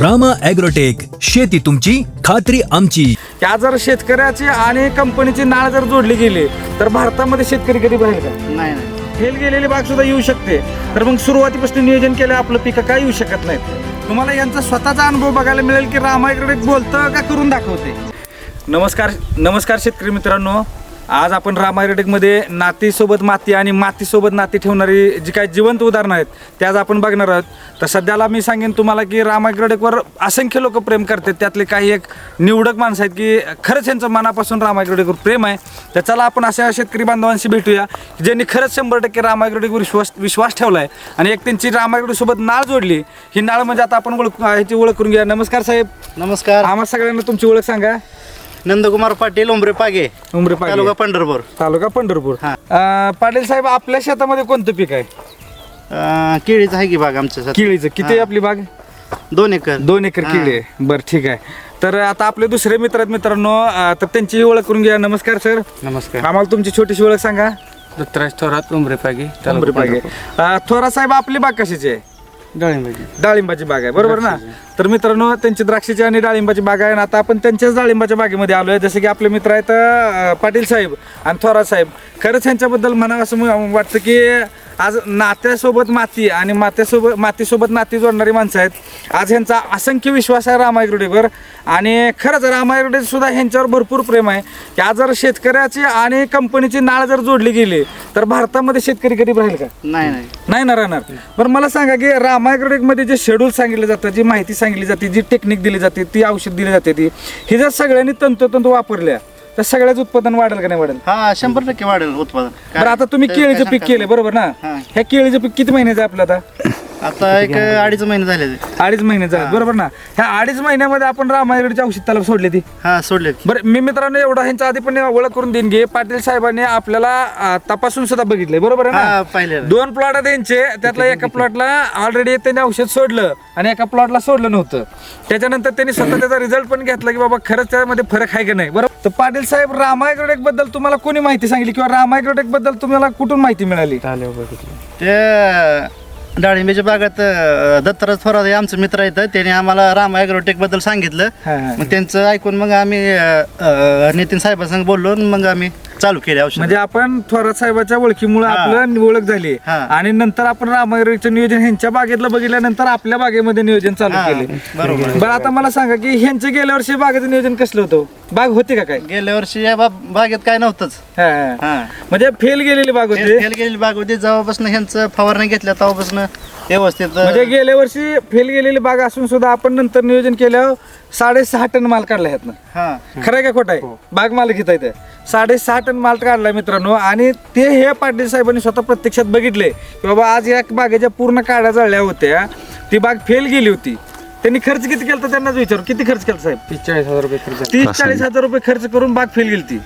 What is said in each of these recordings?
Rama agrotech शेती तुमची खात्री आमची. या जर शेतकऱ्याची आणि कंपनीची नाळ जर जोडली गेली तर भारतामध्ये शेतकरी कधी राहील का नाही. नाही फेल गेलेली बाग सुद्धा येऊ शकते. तर मग सुरुवातीपासून नियोजन केलं आपलं पिकं काय येऊ शकत नाहीत. तुम्हाला यांचा स्वतःचा अनुभव बघायला मिळेल की रामायकडे बोलतं का करून दाखवते? नमस्कार नमस्कार शेतकरी मित्रांनो. आज आपण रामायटेकमध्ये नातीसोबत माती आणि मातीसोबत नाती ठेवणारी जी काही जिवंत उदाहरणं आहेत ते आज आपण बघणार आहोत. तर सध्याला मी सांगेन तुम्हाला की रामायग्रोडेकवर असंख्य लोक प्रेम करतात. त्यातले काही एक निवडक माणसं आहेत की खरंच यांचं मनापासून रामायग्रोडेकवर प्रेम आहे. तर चला आपण अशा शेतकरी बांधवांशी भेटूया की ज्यांनी खरंच शंभर टक्के रामायग्रोडेकवर विश्वास विश्वास ठेवला आहे आणि एक त्यांची रामायग्रोडेसोबत नाळ जोडली. ही नाळ म्हणजे आता आपण ओळख ह्याची ओळख करून घ्या नमस्कार साहेब. नमस्कार. आम्हा सगळ्यांना तुमची ओळख सांगा. नंदकुमार पाटील उमरे पागे उमरे पागे. तालुका पंढरपूर. तालुका पंढरपूर. हा. अं, पाटील साहेब आपल्या शेतामध्ये कोणतं पीक आहे? अं, केळीच आहे की बाग आमच्या. केळीचं. किती आहे आपली बाग? दोन एकर. दोन एकर. केळी आहे. बरं ठीक आहे. तर आता आपले दुसरे मित्र आहेत मित्रांनो अं, तर त्यांची ओळख करून घ्या. नमस्कार सर. नमस्कार. आम्हाला तुमची छोटीशी ओळख सांगा. दत्तराज थोरात उमरे पागी उमरे पागे. अं, थोरा साहेब आपली बाग कशाची आहे? डाळिंबाजी डाळिंबाची बाग आहे बरोबर ना? तर मित्रांनो त्यांची द्राक्षाची आणि डाळिंबाची बाग आहे. आणि आता आपण त्यांच्याच डाळिंबाच्या बागेमध्ये आलोय. जसे की आपले मित्र आहेत पाटील साहेब आणि थोरात साहेब. खरंच यांच्याबद्दल म्हणा असं वाटतं की आज नात्यासोबत माती आणि मात्यासोबत मातीसोबत नाती जोडणारी माणसं आहेत. आज ह्यांचा असंख्य विश्वास आहे रामायग्रोडेवर आणि खरंच रामायग्रोडे सुद्धा ह्यांच्यावर भरपूर प्रेम आहे. की आज जर शेतकऱ्याची आणि कंपनीची नाळ जर जोडली गेली तर भारतामध्ये शेतकरी कधी राहील का? नाही नाही. नाही ना राहणार. बरं मला सांगा की रामायग्रोडेकमध्ये जे शेड्यूल सांगितलं जातं जी माहिती सांगितली जाते जी टेक्निक दिली जाते ती औषध दिली जाते ती ही जर सगळ्यांनी तंतोतंत वापरल्या तर सगळ्याच उत्पादन वाढेल का नाही वाढेल हा शंभर टक्के वाढेल उत्पादन बरं आता तुम्ही केळीचं पीक केलं बरोबर ना हा. ह्या केळीचं पीक किती महिन्याचं आहे आपलं आता? आता एक अडीच महिने झाले ते. अडीच महिन्याचं आहे बरोबर ना? ह्या अडीच महिन्यामध्ये आपण रामायग्रोडची औषध त्याला सोडली ती. हा सोडले बरं मी मित्रांनो एवढा ह्यांच्या आधी पण ओळख करून देईन घे. पाटील साहेबांनी आपल्याला तपासून सुद्धा बघितलंय. बरोबर आहे हा ना पाहिले दोन प्लॉट आहेत त्यांचे त्यातला एका प्लॉटला ऑलरेडी त्यांनी औषध सोडलं आणि एका प्लॉटला सोडलं नव्हतं. त्याच्यानंतर त्यांनी स्वतः त्याचा रिझल्ट पण घेतला की बाबा खरंच त्यामध्ये फरक आहे की नाही? बरोबर? तर पाटील साहेब रामायग्रोडेकबद्दल तुम्हाला कोणी माहिती सांगितली? किंवा रामायग्रोडेकबद्दल तुम्हाला कुठून माहिती मिळाली? ते डाळिंबीच्या बागात अं, दत्तराज थोरात हे आमचे मित्र आहेत त्याने आम्हाला राम ॲग्रोटेकबद्दल सांगितलं हा, हा. मग त्यांचं ऐकून मग आम्ही अं, अं, नितीन साहेबांसंग बोललो आणि मग आम्ही चालू केले औषध. म्हणजे आपण थोरात साहेबाच्या ओळखीमुळे हा. आपलं ओळख झाली. हा. आणि नंतर आपण रामायग्रोडेकचं नियोजन ह्यांच्या बागेतलं बघितल्यानंतर आपल्या बागेमध्ये नियोजन चालू हा, केले. बरोबर. बरं आता मला सांगा की ह्यांचं गेल्या वर्षी बागेचं नियोजन कसलं होतं? बाग होती का काय? गेल्या वर्षी या बागेत काय नव्हतंच. हा, हा. हा. म्हणजे फेल गेलेली बाग होती? फेल गेलेली बाग होती. जेव्हापासून ह्यांचं फवारणी घेतल्या तेव्हापासून व्यवस्थित म्हणजे गेल्या वर्षी फेल गेलेली बाग असून सुद्धा आपण नंतर नियोजन केल्यावर साडेसहा टन माल काढला ह्यातनं. हा. खरं आहे का खोटं आहे? बाग माल घेता येते साडेसहा टन माल काढलाय मित्रांनो. आणि ते हे पाटील साहेबांनी स्वतः प्रत्यक्षात बघितले की बाबा आज या बागेच्या पूर्ण काड्या जळल्या होत्या. ती बाग फेल गेली होती. त्यांनी खर्च किती केला त्यांनाच विचारू. किती खर्च केला साहेब? तीस चाळीस हजार रुपये खर्च तीस चाळीस हजार रुपये खर्च करून बाग फेल गेली ती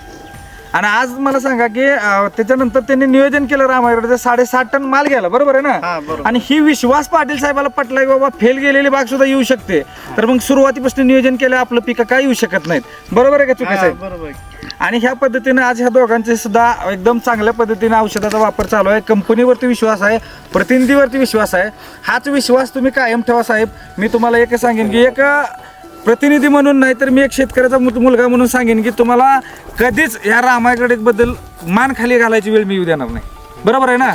आणि आज मला सांगा की अं, त्याच्यानंतर त्यांनी नियोजन केलं रामायगडचं साडेसात टन माल गेला बरोबर आहे हा, ना बरोबर. आणि ही विश्वास पाटील साहेबाला पटला की बाबा फेल गेलेली बाग सुद्धा येऊ शकते. तर मग सुरुवातीपासून नियोजन केलं आपलं पिकं काय येऊ शकत नाहीत. बरोबर आहे का चुकी हा, साहेब? बरोबर आणि ह्या पद्धतीने आज ह्या दोघांचे सुद्धा एकदम चांगल्या पद्धतीने औषधाचा वापर चालू आहे. कंपनीवरती विश्वास आहे प्रतिनिधीवरती विश्वास आहे. हाच विश्वास तुम्ही कायम ठेवा साहेब. मी तुम्हाला एक सांगेन की एक प्रतिनिधी म्हणून नाही तर मी एक शेतकऱ्याचा मु- मुलगा म्हणून सांगेन की तुम्हाला कधीच ह्या रामायगडे बद्दल मान खाली घालायची वेळ मी येऊ देणार नाही. बरोबर आहे ना?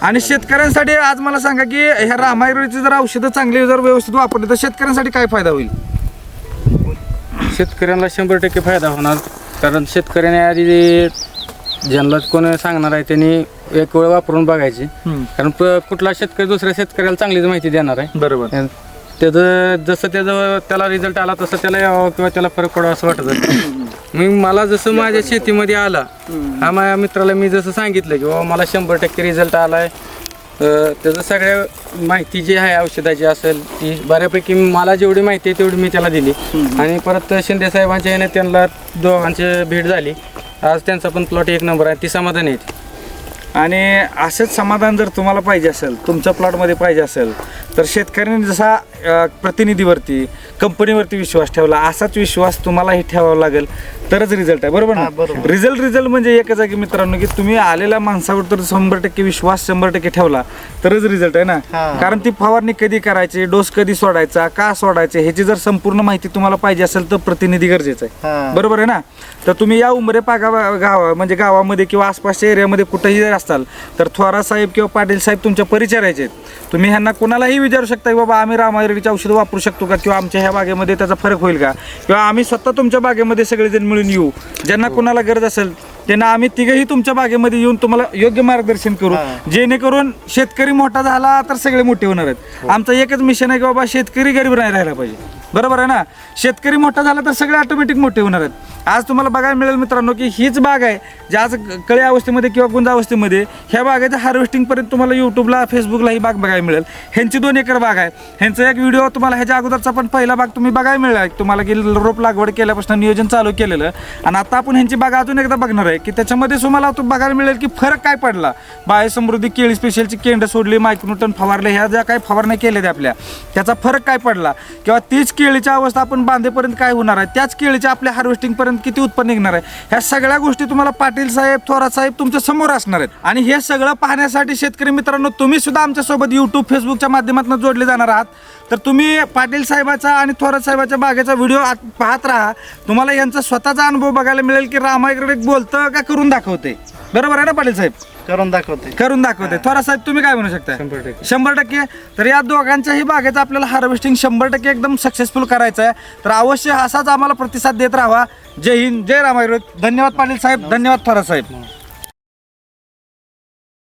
आणि शेतकऱ्यांसाठी आज मला सांगा की ह्या रामायगडची जर औषधं चांगली जर व्यवस्थित वापरली तर शेतकऱ्यांसाठी काय फायदा होईल? शेतकऱ्यांना शंभर टक्के फायदा होणार. कारण शेतकऱ्याने आधी ज्यांना कोण सांगणार आहे त्यांनी एक वेळ वापरून बघायची. कारण कुठला शेतकरी दुसऱ्या शेतकऱ्याला चांगलीच माहिती देणार आहे. बरोबर. त्याचं जसं त्याचं त्याला रिझल्ट आला तसं त्याला यावं किंवा त्याला फरक पडावा असं वाटत. होतं. मग मला जसं माझ्या शेतीमध्ये आला हा माझ्या मित्राला मी जसं सांगितलं की बाबा मला शंभर टक्के रिझल्ट आलाय. अं, त्याचं सगळ्या माहिती जी आहे औषधाची असेल ती बऱ्यापैकी मला जेवढी माहिती आहे तेवढी मी त्याला दिली. आणि परत शिंदे साहेबांच्या याने त्यांना दोघांची भेट झाली. आज त्यांचा पण प्लॉट एक नंबर आहे ती समाधान आहे. आणि असंच समाधान जर तुम्हाला पाहिजे असेल तुमच्या प्लॉटमध्ये पाहिजे असेल तर शेतकऱ्यांनी जसा अ, प्रतिनिधीवरती कंपनीवरती विश्वास ठेवला असाच विश्वास तुम्हालाही ठेवावा लागेल तरच रिझल्ट आहे बरोबर हा, ना बरोबर. रिझल्ट रिझल्ट म्हणजे एकच आहे की मित्रांनो की तुम्ही आलेल्या माणसावर तर शंभर टक्के विश्वास शंभर टक्के ठेवला तरच रिझल्ट आहे ना हा. कारण ती फवारणी कधी करायची डोस कधी सोडायचा का सोडायचे ह्याची जर संपूर्ण माहिती तुम्हाला पाहिजे असेल तर प्रतिनिधी गरजेचं आहे हा. बरोबर आहे ना तर तुम्ही या उमरे पागा गावा म्हणजे गावामध्ये किंवा आसपासच्या एरियामध्ये कुठेही जर असाल तर थोरा साहेब किंवा पाटील साहेब तुमच्या परिचयाचे आहेत तुम्ही ह्यांना कुणालाही विचारू शकता की बाबा आम्ही रामायणीचे औषध वापरू शकतो का? किंवा आमच्या ह्या बागेमध्ये त्याचा फरक होईल का? किंवा आम्ही स्वतः तुमच्या बागेमध्ये सगळेजण मिळून येऊ. ज्यांना कुणाला गरज असेल त्यांना आम्ही तिघही तुमच्या बागेमध्ये येऊन तुम्हाला योग्य मार्गदर्शन करू. हा. जेणेकरून शेतकरी मोठा झाला तर सगळे मोठे होणार आहेत. आमचं एकच मिशन आहे की बाबा शेतकरी गरीब नाही राहायला पाहिजे. बरोबर आहे ना? शेतकरी मोठा झाला तर सगळे ऑटोमॅटिक मोठे होणार आहेत. आज तुम्हाला बघायला मिळेल मित्रांनो की हीच बाग आहे जी आज कळी अवस्थेमध्ये किंवा गुंजा अवस्थेमध्ये ह्या बागेच्या हार्वेस्टिंगपर्यंत तुम्हाला यूट्यूबला फेसबुकला ही बाग बघायला मिळेल. ह्यांची दोन एकर बाग आहे. ह्यांचा एक व्हिडिओ तुम्हाला ह्याच्या अगोदरचा पण पहिला बाग तुम्ही बघायला मिळाला तुम्हाला की रोप लागवड केल्यापासून नियोजन चालू केलेलं. आणि आता आपण ह्यांची बाग अजून एकदा बघणार आहे की त्याच्यामध्ये तुम्हाला तो बघायला मिळेल की फरक काय पडला. बाय समृद्धी केळी स्पेशलची केंड सोडली मायक्रोटन फवारले ह्या ज्या काही फवारण्या केल्या आपल्या त्याचा फरक काय पडला? किंवा तीच केळीच्या अवस्था आपण बांधेपर्यंत काय होणार आहे? त्याच केळीच्या आपल्या हार्वेस्टिंगपर्यंत किती उत्पन्न निघणार आहे? ह्या सगळ्या गोष्टी तुम्हाला पाटील साहेब थोरात साहेब तुमच्यासमोर असणार आहेत. आणि हे सगळं पाहण्यासाठी शेतकरी मित्रांनो तुम्ही सुद्धा आमच्यासोबत युट्यूब फेसबुकच्या माध्यमातून जोडले जाणार आहात. तर तुम्ही पाटील साहेबाचा आणि थोरात साहेबाच्या बागेचा व्हिडिओ पाहत राहा. तुम्हाला यांचा स्वतःचा अनुभव बघायला मिळेल की रामायकडे बोलतं का करून दाखवते? बरोबर आहे ना पाटील साहेब? करून दाखवते. करून दाखवते. थोरा साहेब तुम्ही काय म्हणू शकता शंभर टक्के. शंभर टक्के. तर या दोघांच्याही बागेचं आपल्याला हार्वेस्टिंग शंभर टक्के एकदम सक्सेसफुल करायचं आहे तर अवश्य असाच आम्हाला प्रतिसाद देत राहावा. जय हिंद जय रामायण. धन्यवाद पाटील साहेब धन्यवाद थोरा साहेब.